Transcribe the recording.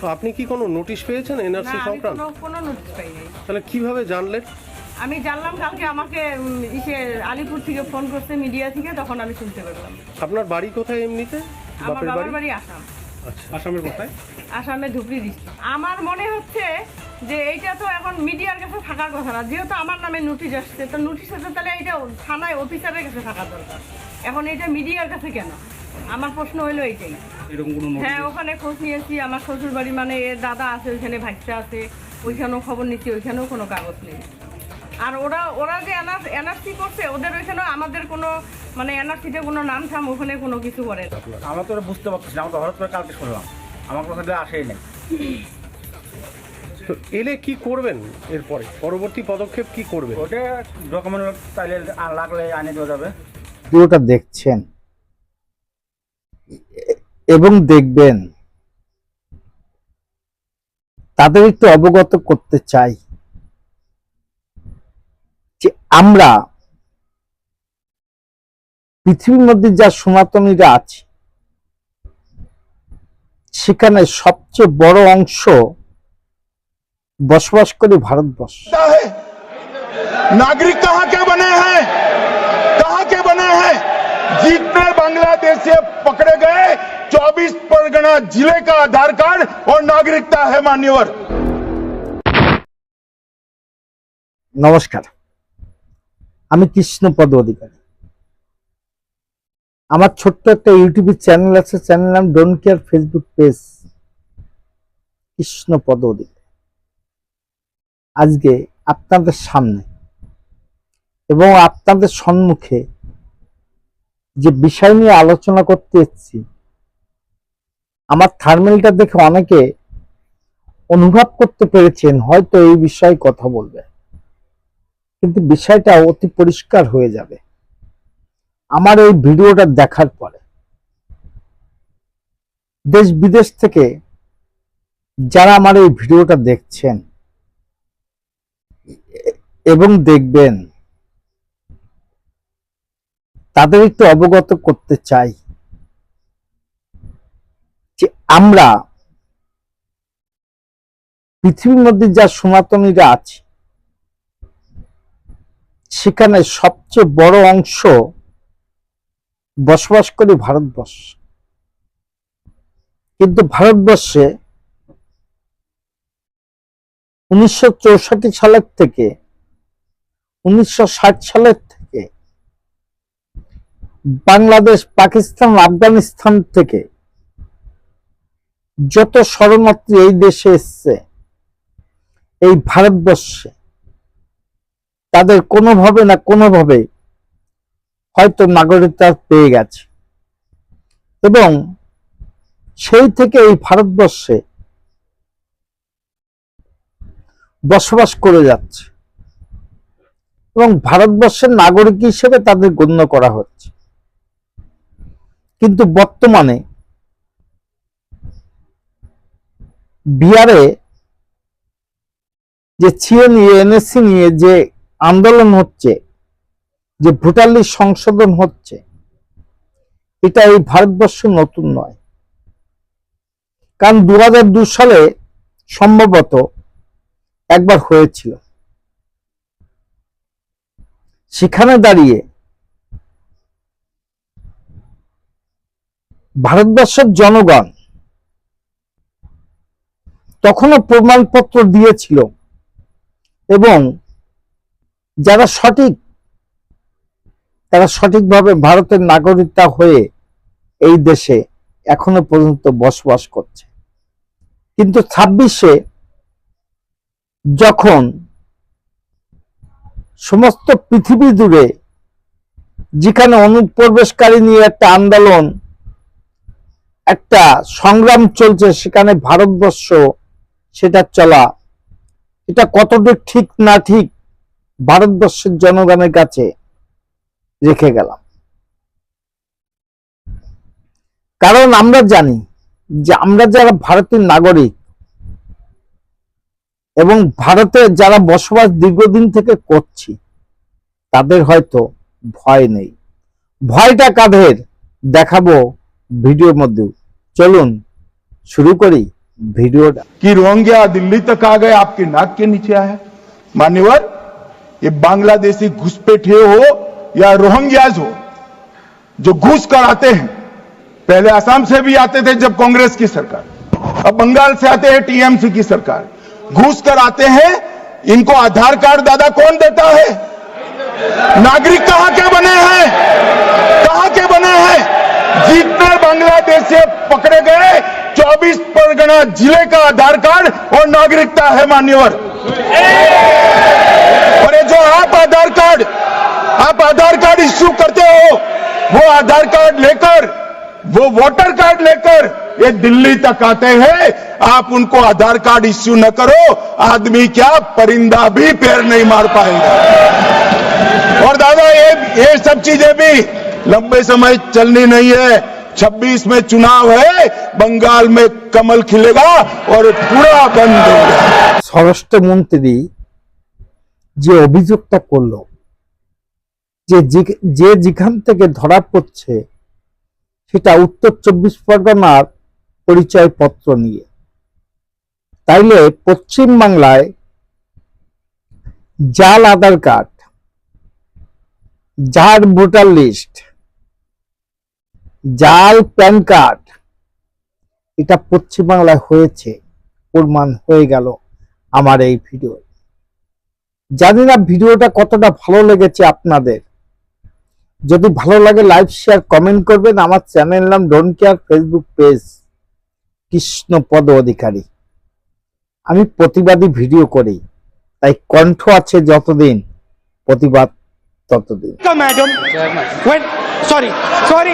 তো আপনি কি কোনো নোটিশ পেয়েছেন না এনআরসি আমি সংক্রান্ত? কোনো কোনো নোটিশ পাই নাই তাহলে কীভাবে জানলেন? আমি জানলাম কালকে আমাকে উম, ইসে আলিপুর থেকে ফোন করতে মিডিয়া থেকে তখন আমি শুনতে পেলাম আপনার বাড়ি কোথায় এমনিতে? আমার বাপের বাবার বাড়ি? বাড়ি আসাম। আচ্ছা। আসামের কোথায়? আসামে ধুবড়ি ডিস্ট্রিক্ট আমার মনে হচ্ছে যে এইটা তো এখন মিডিয়ার কাছে থাকার কথা না। যেহেতু আমার নামে নোটিশ আসছে তো নোটিশ আসছে তাহলে এইটা থানায় অফিসারের কাছে থাকা দরকার। এখন এটা মিডিয়ার কাছে কেন? আমার প্রশ্ন হলো এইটাই। এরকম কোনো হ্যাঁ ওখানে খোঁজ নিয়েছি আমার শ্বশুর বাড়ি মানে এর দাদা আছে ওইখানে ভাইসা আছে ওইখানেও খবর নিচ্ছি ওইখানেও কোনো কাগজ নেই। আর ওরা ওরা যে এনআরসি করছে ওদের ওইখানেও আমাদের কোনো মানে এনআরসিতে কোনো নাম থাম ওখানে কোনো কিছু করে না। আমরা তো বুঝতে পারছি না আমরা তো হঠাৎ করে কালকে শুনলাম। আমার কথা সাথে আসেই নাই। তো এলে কি করবেন এরপরে? পরবর্তী পদক্ষেপ কি করবেন? ওটা ডকুমেন্ট তাইলে লাগলে আনিয়ে দেওয়া যাবে। ভিডিওটা দেখছেন। এবং দেখবেন তাদের একটু অবগত করতে চাই যে আমরা পৃথিবীর মধ্যে যা সনাতনীরা আছে, সেখানে সবচেয়ে বড় অংশ বসবাস করে ভারতবর্ষ। নাগরিক কাহাকে বনে হ্যাঁ কাহাকে বনে হ্যাঁ জিতনে বাংলাদেশে পকড়ে গে जितने बांग्लादेश से पकड़े गए 24 परगना जिले का आधार कार्ड और नागरिकता है मान्यवर নমস্কার আমি কৃষ্ণপদ অধিকারী আমার ছোট্ট একটা ইউটিউব চ্যানেল আছে চ্যানেল নাম don't care Facebook page Krishnapada Adhikari আজকে আপনাদের সামনে এবং আপনাদের সম্মুখে যে বিষয় নিয়ে আলোচনা করতে এসেছি আমার থার্মেলটা দেখে অনেকে অনুভব করতে পেরেছেন, হয়তো এই বিষয়ে কথা বলবে। কিন্তু বিষয়টা অতি পরিষ্কার হয়ে যাবে। আমার এই ভিডিওটা দেখার পরে দেশ বিদেশ থেকে যারা আমার এই ভিডিওটা দেখছেন এবং দেখবেন তাদের একটু অবগত করতে চাই। যে আমরা পৃথিবীর মধ্যে যা সনাতনীরা আছে, সেখানে সবচেয়ে বড় অংশ বসবাস করে ভারতবর্ষ। কিন্তু ভারতবর্ষে উনিশশো চৌষট্টি সালের থেকে, উনিশশো ষাট সালের থেকে বাংলাদেশ, পাকিস্তান, আফগানিস্তান থেকে যত শরণার্থী এই দেশে এসছে, এই ভারতবর্ষে, তাদের কোনোভাবে না কোনোভাবে হয়তো নাগরিকতা পেয়ে গেছে। এবং সেই থেকে এই ভারতবর্ষে বসবাস করে যাচ্ছে। এবং ভারতবর্ষের নাগরিক হিসেবে তাদের গণ্য করা হচ্ছে। কিন্তু বর্তমানে বিহারে যে ছিএ নিয়ে এনএসসি নিয়ে যে আন্দোলন হচ্ছে, যে ভোটার সংশোধন হচ্ছে, এটা এই ভারতবর্ষ নতুন নয়। কারণ দু সালে সম্ভবত একবার হয়েছিল। সেখানে দাঁড়িয়ে ভারতবর্ষের জনগণ তখনও প্রমাণপত্র দিয়েছিল। এবং যারা সঠিক, তারা সঠিকভাবে ভারতের নাগরিকতা হয়ে এই দেশে এখনও পর্যন্ত বসবাস করছে। কিন্তু ছাব্বিশে যখন সমস্ত পৃথিবী জুড়ে যেখানে অনুপ্রবেশকারী নিয়ে একটা আন্দোলন, একটা সংগ্রাম চলছে, সেখানে ভারতবর্ষ সেটা চলা। এটা কতটুকু ঠিক না ঠিক ভারতবর্ষের জনগণের কাছে রেখে গেলাম। কারণ আমরা জানি যে আমরা যারা ভারতের নাগরিক এবং ভারতে যারা বসবাস দীর্ঘদিন থেকে করছি, তাদের হয়তো ভয় নেই। ভয়টা কাদের? দেখাবো ভিডিওর মধ্যে। চলুন শুরু করি। वीडियो कि रोहिंग्या दिल्ली तक आ गए, आपके नाक के नीचे आया मान्यवर, ये बांग्लादेशी घुसपैठे हो या रोहिंग्याज हो, जो घुस कर आते हैं, पहले असम से भी आते थे जब कांग्रेस की सरकार, अब बंगाल से आते हैं टीएमसी की सरकार। घुस कर आते हैं, इनको आधार कार्ड दादा कौन देता है? नागरिक कहाँ के बने हैं? कहाँ के बने हैं? जितने बांग्लादेश से पकड़े गए 24 परगना ज़िले का आधार कार्ड और नागरिकता है मान्यवर। और ये जो आप आधार कार्ड, आप आधार कार्ड इश्यू करते हो, वो आधार कार्ड लेकर, वो वोटर कार्ड लेकर ये दिल्ली तक आते हैं। आप उनको आधार कार्ड इश्यू न करो, आदमी क्या परिंदा भी पैर नहीं मार पाएगा। और दादा, ये ये सब चीज़ें भी लंबे समय चलनी नहीं है। 26 में चुनाव है बंगाल में कमल खिलेगा और पूरा बंद होगा স্বরাষ্ট্রমন্ত্রী যে অভিযোগটা করলো যে যে- যে যেখান থেকে ধরা পড়ছে সেটা উত্তর চব্বিশ পরগনার পরিচয়পত্র নিয়ে তাইলে পশ্চিম বাংলায় জাল আধার কার্ড জাল ভোটার লিস্ট জাল প্যান কার্ড। এটা পশ্চিমবাংলায় হয়েছে প্রমাণ হয়ে গেল আমার এই ভিডিও। জানি না ভিডিওটা কতটা ভালো লেগেছে আপনাদের। যদি ভালো লাগে লাইক শেয়ার কমেন্ট করবেন। আমার চ্যানেল নাম don't care Facebook page Krishnapada Adhikari. আমি প্রতিবাদী ভিডিও করি তাই কণ্ঠ আছে যতদিন প্রতিবাদ ততদিন। Sorry, sorry.